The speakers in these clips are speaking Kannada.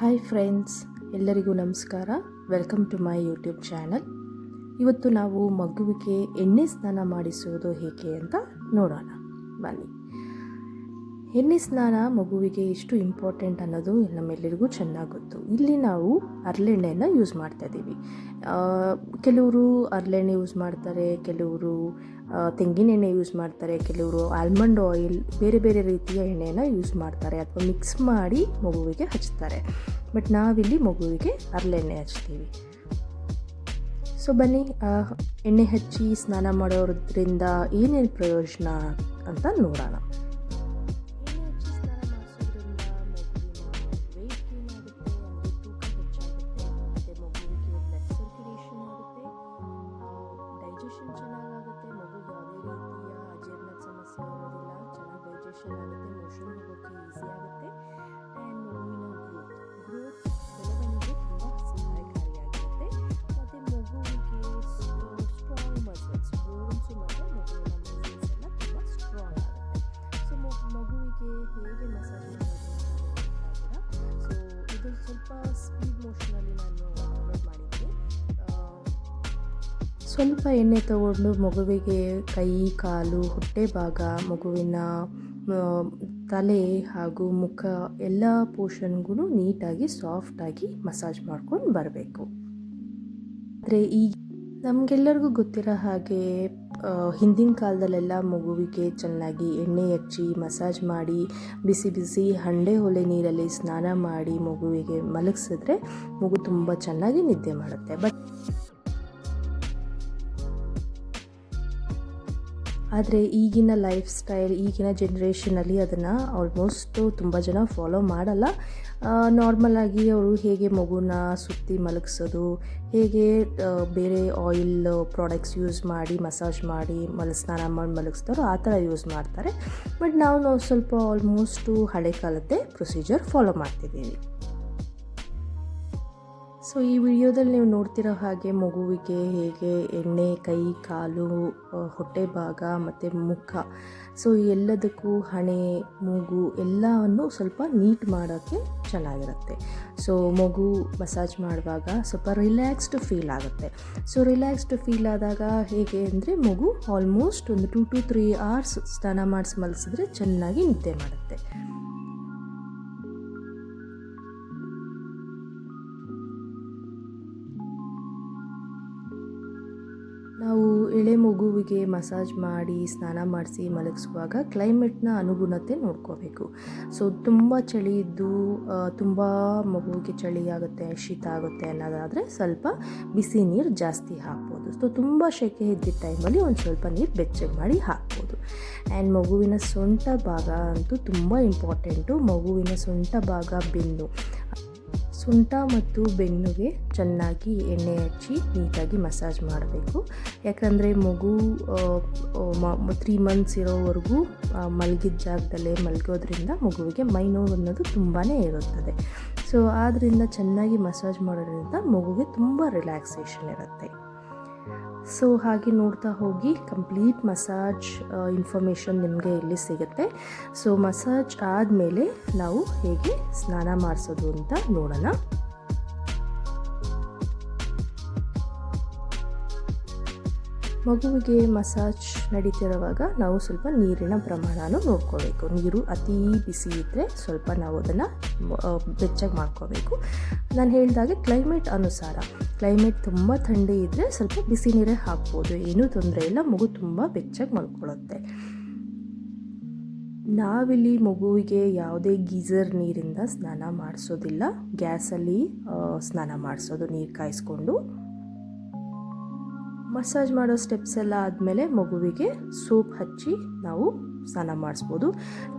ಹಾಯ್ ಫ್ರೆಂಡ್ಸ್, ಎಲ್ಲರಿಗೂ ನಮಸ್ಕಾರ. Welcome to my YouTube channel. ಇವತ್ತು ನಾವು ಮಗುವಿಗೆ ಎಣ್ಣೆ ಸ್ನಾನ ಮಾಡಿಸುವುದು ಹೇಗೆ ಅಂತ ನೋಡೋಣ. ಬನ್ನಿ. ಎಣ್ಣೆ ಸ್ನಾನ ಮಗುವಿಗೆ ಎಷ್ಟು ಇಂಪಾರ್ಟೆಂಟ್ ಅನ್ನೋದು ನಮ್ಮೆಲ್ಲರಿಗೂ ಚೆನ್ನಾಗಿ ಗೊತ್ತು ಇಲ್ಲಿ ನಾವು ಹರಳೆಣ್ಣೆಯನ್ನು ಯೂಸ್ ಮಾಡ್ತಾ ಇದ್ದೀವಿ. ಕೆಲವರು ಹರಳೆಣ್ಣೆ ಯೂಸ್ ಮಾಡ್ತಾರೆ, ಕೆಲವರು ತೆಂಗಿನೆಣ್ಣೆ ಯೂಸ್ ಮಾಡ್ತಾರೆ, ಕೆಲವರು ಆಲ್ಮಂಡ್ ಆಯಿಲ್, ಬೇರೆ ಬೇರೆ ರೀತಿಯ ಎಣ್ಣೆಯನ್ನು ಯೂಸ್ ಮಾಡ್ತಾರೆ ಅಥವಾ ಮಿಕ್ಸ್ ಮಾಡಿ ಮಗುವಿಗೆ ಹಚ್ತಾರೆ. ಬಟ್ ನಾವಿಲ್ಲಿ ಮಗುವಿಗೆ ಹರಳೆಣ್ಣೆ ಹಚ್ತೀವಿ. ಸೊ ಬನ್ನಿ ಎಣ್ಣೆ ಹಚ್ಚಿ ಸ್ನಾನ ಮಾಡೋದ್ರಿಂದ ಏನೇನು ಪ್ರಯೋಜನ ಅಂತ ನೋಡೋಣ. ಡೈಜೆಷನ್ ಚೆನ್ನಾಗಾಗುತ್ತೆ ಮಗುಗೆ ಯಾವುದೇ ರೀತಿಯ ಅಜೀರ್ಣದ ಸಮಸ್ಯೆ ಇರೋದಿಲ್ಲ ಚೆನ್ನಾಗಿ ಡೈಜೆಷನ್ ಆಗುತ್ತೆ ಮೋಷನ್ ಹೋಗೋಕ್ಕೆ ಈಸಿ ಸ್ವಲ್ಪ ಎಣ್ಣೆ ತಗೊಂಡು ಮಗುವಿಗೆ ಕೈ, ಕಾಲು, ಹೊಟ್ಟೆ ಭಾಗ, ಮಗುವಿನ ತಲೆ ಹಾಗೂ ಮುಖ ಎಲ್ಲ ಪೋರ್ಷನ್ಗೂ ನೀಟಾಗಿ ಸಾಫ್ಟಾಗಿ ಮಸಾಜ್ ಮಾಡ್ಕೊಂಡು ಬರಬೇಕು. ಆದರೆ ಈಗ ನಮಗೆಲ್ಲರಿಗೂ ಗೊತ್ತಿರೋ ಹಾಗೆ ಹಿಂದಿನ ಕಾಲದಲ್ಲೆಲ್ಲ ಮಗುವಿಗೆ ಚೆನ್ನಾಗಿ ಎಣ್ಣೆ ಹಚ್ಚಿ ಮಸಾಜ್ ಮಾಡಿ, ಬಿಸಿ ಬಿಸಿ ಹಂಡೆ ಹೊಲೆ ನೀರಲ್ಲಿ ಸ್ನಾನ ಮಾಡಿ ಮಗುವಿಗೆ ಮಲಗಿಸಿದ್ರೆ ಮಗು ತುಂಬ ಚೆನ್ನಾಗಿ ನಿದ್ದೆ ಮಾಡುತ್ತೆ. ಬಟ್ ಆದರೆ ಈಗಿನ ಲೈಫ್ ಸ್ಟೈಲ್, ಈಗಿನ ಜನ್ರೇಷನಲ್ಲಿ ಅದನ್ನು ಆಲ್ಮೋಸ್ಟು ತುಂಬ ಜನ ಫಾಲೋ ಮಾಡಲ್ಲ. ನಾರ್ಮಲ್ ಆಗಿ ಅವರು ಹೇಗೆ ಮಗುನ ಸುತ್ತಿ ಮಲಗಿಸೋದು, ಹೇಗೆ ಬೇರೆ ಆಯಿಲ್ ಪ್ರಾಡಕ್ಟ್ಸ್ ಯೂಸ್ ಮಾಡಿ ಮಸಾಜ್ ಮಾಡಿ, ಮಲ, ಸ್ನಾನ ಮಾಡಿ ಮಲಗಿಸ್ತಾರೋ ಆ ಥರ ಯೂಸ್ ಮಾಡ್ತಾರೆ. ಬಟ್ ನಾವು ನಾವು ಸ್ವಲ್ಪ ಆಲ್ಮೋಸ್ಟು ಹಳೆ ಕಾಲದ್ದೇ ಪ್ರೊಸೀಜರ್ ಫಾಲೋ ಮಾಡ್ತಿದ್ದೀವಿ. ಸೊ ಈ ವಿಡಿಯೋದಲ್ಲಿ ನೀವು ನೋಡ್ತಿರೋ ಹಾಗೆ ಮಗುವಿಗೆ ಹೇಗೆ ಎಣ್ಣೆ, ಕೈ, ಕಾಲು ಹೊಟ್ಟೆ ಭಾಗ ಮತ್ತು ಮುಖ, ಸೊ ಎಲ್ಲದಕ್ಕೂ ಹಣೆ, ಮೂಗು ಎಲ್ಲವನ್ನು ಸ್ವಲ್ಪ ನೀಟ್ ಮಾಡೋಕ್ಕೆ ಚೆನ್ನಾಗಿರುತ್ತೆ. ಸೊ ಮಗು ಮಸಾಜ್ ಮಾಡುವಾಗ ಸ್ವಲ್ಪ ರಿಲ್ಯಾಕ್ಸ್ಡ್ ಫೀಲ್ ಆಗುತ್ತೆ. ಸೊ ರಿಲ್ಯಾಕ್ಸ್ಡ್ ಫೀಲ್ ಆದಾಗ ಹೇಗೆ ಅಂದರೆ ಮಗು ಆಲ್ಮೋಸ್ಟ್ ಒಂದು ಟೂ ಟು ತ್ರೀ ಅವರ್ಸ್ ಸ್ನಾನ ಮಾಡಿಸಿ ಮಲಸಿದ್ರೆ ಚೆನ್ನಾಗಿ ನಿದ್ದೆ ಮಾಡುತ್ತೆ. ನಾವು ಎಳೆ ಮಗುವಿಗೆ ಮಸಾಜ್ ಮಾಡಿ ಸ್ನಾನ ಮಾಡಿಸಿ ಮಲಗಿಸುವಾಗ ಕ್ಲೈಮೇಟ್ನ ಅನುಗುಣತೆ ನೋಡ್ಕೋಬೇಕು. ಸೊ, ತುಂಬ ಚಳಿ ಇದ್ದು ತುಂಬ ಮಗುವಿಗೆ ಚಳಿ ಆಗುತ್ತೆ, ಶೀತ ಆಗುತ್ತೆ ಅನ್ನೋದಾದರೆ ಸ್ವಲ್ಪ ಬಿಸಿ ನೀರು ಜಾಸ್ತಿ ಹಾಕ್ಬೋದು. ಸೊ, ತುಂಬ ಶೆಕೆ ಇದ್ದಿದ್ದ ಟೈಮಲ್ಲಿ ಒಂದು ಸ್ವಲ್ಪ ನೀರು ಬೆಚ್ಚಗೆ ಮಾಡಿ ಹಾಕ್ಬೋದು. ಆ್ಯಂಡ್ ಮಗುವಿನ ಸೊಂಟ ಭಾಗ ಅಂತೂ ತುಂಬ ಇಂಪಾರ್ಟೆಂಟು. ಮಗುವಿನ ಸೊಂಟ ಭಾಗ ಬೆನ್ನು. ಸೊಂಟ ಮತ್ತು ಬೆನ್ನುಗೆ ಚೆನ್ನಾಗಿ ಎಣ್ಣೆ ಹಚ್ಚಿ ನೀಟಾಗಿ ಮಸಾಜ್ ಮಾಡಬೇಕು. ಯಾಕಂದರೆ ಮಗು ತ್ರೀ ಮಂತ್ಸ್ ಇರೋವರೆಗೂ ಮಲಗಿದ ಜಾಗದಲ್ಲೇ ಮಲಗೋದ್ರಿಂದ ಮಗುವಿಗೆ ಮೈ ನೋವು ಅನ್ನೋದು ತುಂಬಾ ಇರುತ್ತದೆ. ಸೊ ಆದ್ದರಿಂದ ಚೆನ್ನಾಗಿ ಮಸಾಜ್ ಮಾಡೋದ್ರಿಂದ ಮಗುಗೆ ತುಂಬ ರಿಲ್ಯಾಕ್ಸೇಷನ್ ಇರುತ್ತೆ. ಸೊ ಹಾಗೆ ನೋಡ್ತಾ ಹೋಗಿ ಕಂಪ್ಲೀಟ್ ಮಸಾಜ್ ಇನ್ಫಾರ್ಮೇಷನ್ ನಿಮಗೆ ಇಲ್ಲಿ ಸಿಗುತ್ತೆ. ಸೊ ಮಸಾಜ್ ಆದಮೇಲೆ ನಾವು ಹೇಗೆ ಸ್ನಾನ ಮಾಡಿಸೋದು ಅಂತ ನೋಡೋಣ. ಮಗುವಿಗೆ ಮಸಾಜ್ ನಡೀತಿರುವಾಗ ನಾವು ಸ್ವಲ್ಪ ನೀರಿನ ಪ್ರಮಾಣನೂ ನೋಡ್ಕೋಬೇಕು. ನೀರು ಅತಿ ಬಿಸಿ ಇದ್ದರೆ ಸ್ವಲ್ಪ ನಾವು ಅದನ್ನು ಬೆಚ್ಚಗೆ ಮಾಡ್ಕೋಬೇಕು. ನಾನು ಹೇಳಿದಾಗೆ ಕ್ಲೈಮೇಟ್ ಅನುಸಾರ. ಕ್ಲೈಮೇಟ್ ತುಂಬ ಥಂಡಿ ಇದ್ದರೆ ಸ್ವಲ್ಪ ಬಿಸಿ ನೀರೇ ಹಾಕ್ಬೋದು. ಏನೂ ತೊಂದರೆ ಇಲ್ಲ. ಮಗು ತುಂಬ ಬೆಚ್ಚಗೆ ಮಲ್ಕೊಳ್ಳುತ್ತೆ. ನಾವಿಲ್ಲಿ ಮಗುವಿಗೆ ಯಾವುದೇ ಗೀಝರ್ ನೀರಿಂದ ಸ್ನಾನ ಮಾಡಿಸೋದಿಲ್ಲ. ಗ್ಯಾಸಲ್ಲಿ ಸ್ನಾನ ಮಾಡಿಸೋದು ನೀರು ಕಾಯಿಸ್ಕೊಂಡು. ಮಸಾಜ್ ಮಾಡೋ ಸ್ಟೆಪ್ಸ್ ಎಲ್ಲ ಆದಮೇಲೆ ಮಗುವಿಗೆ ಸೋಪ್ ಹಚ್ಚಿ ನಾವು ಸ್ನಾನ ಮಾಡಿಸ್ಬೋದು.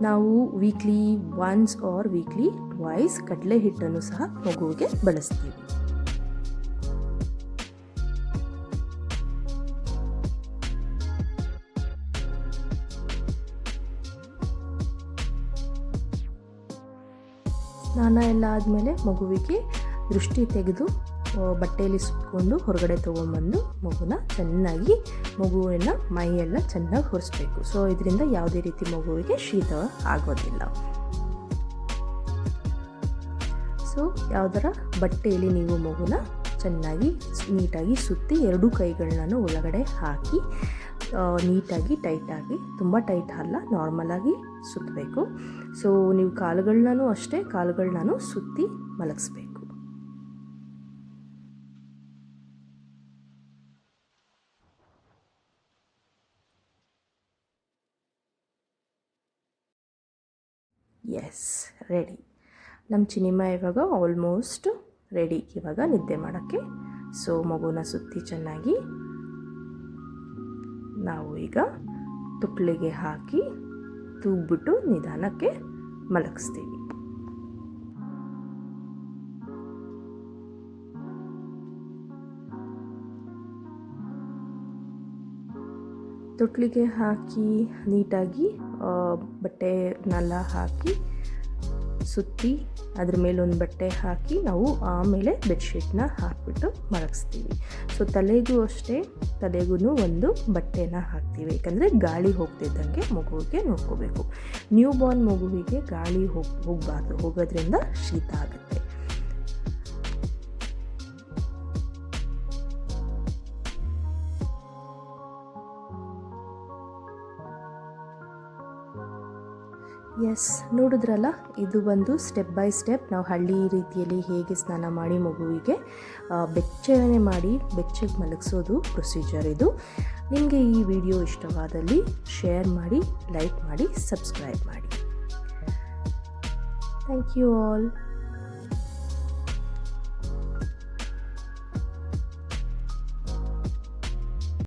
ನಾವು weekly once or weekly twice ಕಡಲೆ ಹಿಟ್ಟನ್ನು ಸಹ ಮಗುವಿಗೆ ಬಳಸ್ತೀವಿ. ಸ್ನಾನ ಎಲ್ಲ ಆದಮೇಲೆ ಮಗುವಿಗೆ ದೃಷ್ಟಿ ತೆಗೆದು ಬಟ್ಟೆಯಲ್ಲಿ ಸುತ್ತಕೊಂಡು ಹೊರಗಡೆ ತೊಗೊಂಬಂದು ಮಗುನ ಚೆನ್ನಾಗಿ ಮಗುವಿನ ಮೈಯೆಲ್ಲ ಚೆನ್ನಾಗಿ ಹೊರಿಸ್ಬೇಕು ಸೊ ಇದರಿಂದ ಯಾವುದೇ ರೀತಿ ಮಗುವಿಗೆ ಶೀತ ಆಗೋದಿಲ್ಲ. ಸೊ ಯಾವುದರ ಬಟ್ಟೆಯಲ್ಲಿ ನೀವು ಮಗುನ ಚೆನ್ನಾಗಿ ನೀಟಾಗಿ ಸುತ್ತಿ ಎರಡೂ ಕೈಗಳನ್ನ ಒಳಗಡೆ ಹಾಕಿ ನೀಟಾಗಿ, ಟೈಟಾಗಿ, ತುಂಬ ಟೈಟ್ ಅಲ್ಲ ನಾರ್ಮಲಾಗಿ ಸುತ್ತಬೇಕು ಸೊ ನೀವು ಕಾಲುಗಳನ್ನೂ ಅಷ್ಟೇ ಕಾಲುಗಳನ್ನೂ ಸುತ್ತಿ ಮಲಗಿಸ್ಬೇಕು. ಎಸ್ ರೆಡಿ ನಮ್ಮ ಚಿನಿಮ ಇವಾಗ ಆಲ್ಮೋಸ್ಟ್ ರೆಡಿ ಇವಾಗ ನಿದ್ದೆ ಮಾಡೋಕ್ಕೆ. ಸೊ ಮಗುನ ಸುತ್ತಿ ಚೆನ್ನಾಗಿ ನಾವು ಈಗ ತುಪ್ಪಳಿಗೆ ಹಾಕಿ ತೂಗ್ಬಿಟ್ಟು ನಿಧಾನಕ್ಕೆ ಮಲಗಿಸ್ತೀವಿ. ತೊಟ್ಲಿಗೆ ಹಾಕಿ ನೀಟಾಗಿ ಬಟ್ಟೆನೆಲ್ಲ ಹಾಕಿ ಸುತ್ತಿ ಅದ್ರ ಮೇಲೊಂದು ಬಟ್ಟೆ ಹಾಕಿ ನಾವು ಆಮೇಲೆ ಬೆಡ್ಶೀಟ್ನ ಹಾಕಿಬಿಟ್ಟು ಮಲಗಿಸ್ತೀವಿ. ಸೊ ತಲೆಗೂ ಅಷ್ಟೇ ತಲೆಗೂ ಒಂದು ಬಟ್ಟೆನ ಹಾಕ್ತೀವಿ. ಯಾಕಂದರೆ ಗಾಳಿ ಹೋಗ್ತಿದ್ದಂಗೆ ಮಗುವಿಗೆ ನೋಡ್ಕೋಬೇಕು. ನ್ಯೂ ಬಾರ್ನ್ ಮಗುವಿಗೆ ಗಾಳಿ ಹೋಗಿ, ಹೋಗಬಾರ್ದು. ಹೋಗೋದ್ರಿಂದ ಶೀತ ಆಗುತ್ತೆ. ಎಸ್ ನೋಡಿದ್ರಲ್ಲ? ಇದು ಬಂದು ಸ್ಟೆಪ್ ಬೈ ಸ್ಟೆಪ್ ನಾವು ಹಳ್ಳಿ ರೀತಿಯಲ್ಲಿ ಹೇಗೆ ಸ್ನಾನ ಮಾಡಿ ಮಗುವಿಗೆ ಬೆಚ್ಚನೆ ಮಾಡಿ ಬೆಚ್ಚಗೆ ಮಲಗಿಸೋದು ಪ್ರೊಸೀಜರ್ ಇದು. ನಿಮಗೆ ಈ ವಿಡಿಯೋ ಇಷ್ಟವಾದಲ್ಲಿ ಶೇರ್ ಮಾಡಿ ಲೈಕ್ ಮಾಡಿ ಸಬ್ಸ್ಕ್ರೈಬ್ ಮಾಡಿ. Thank you all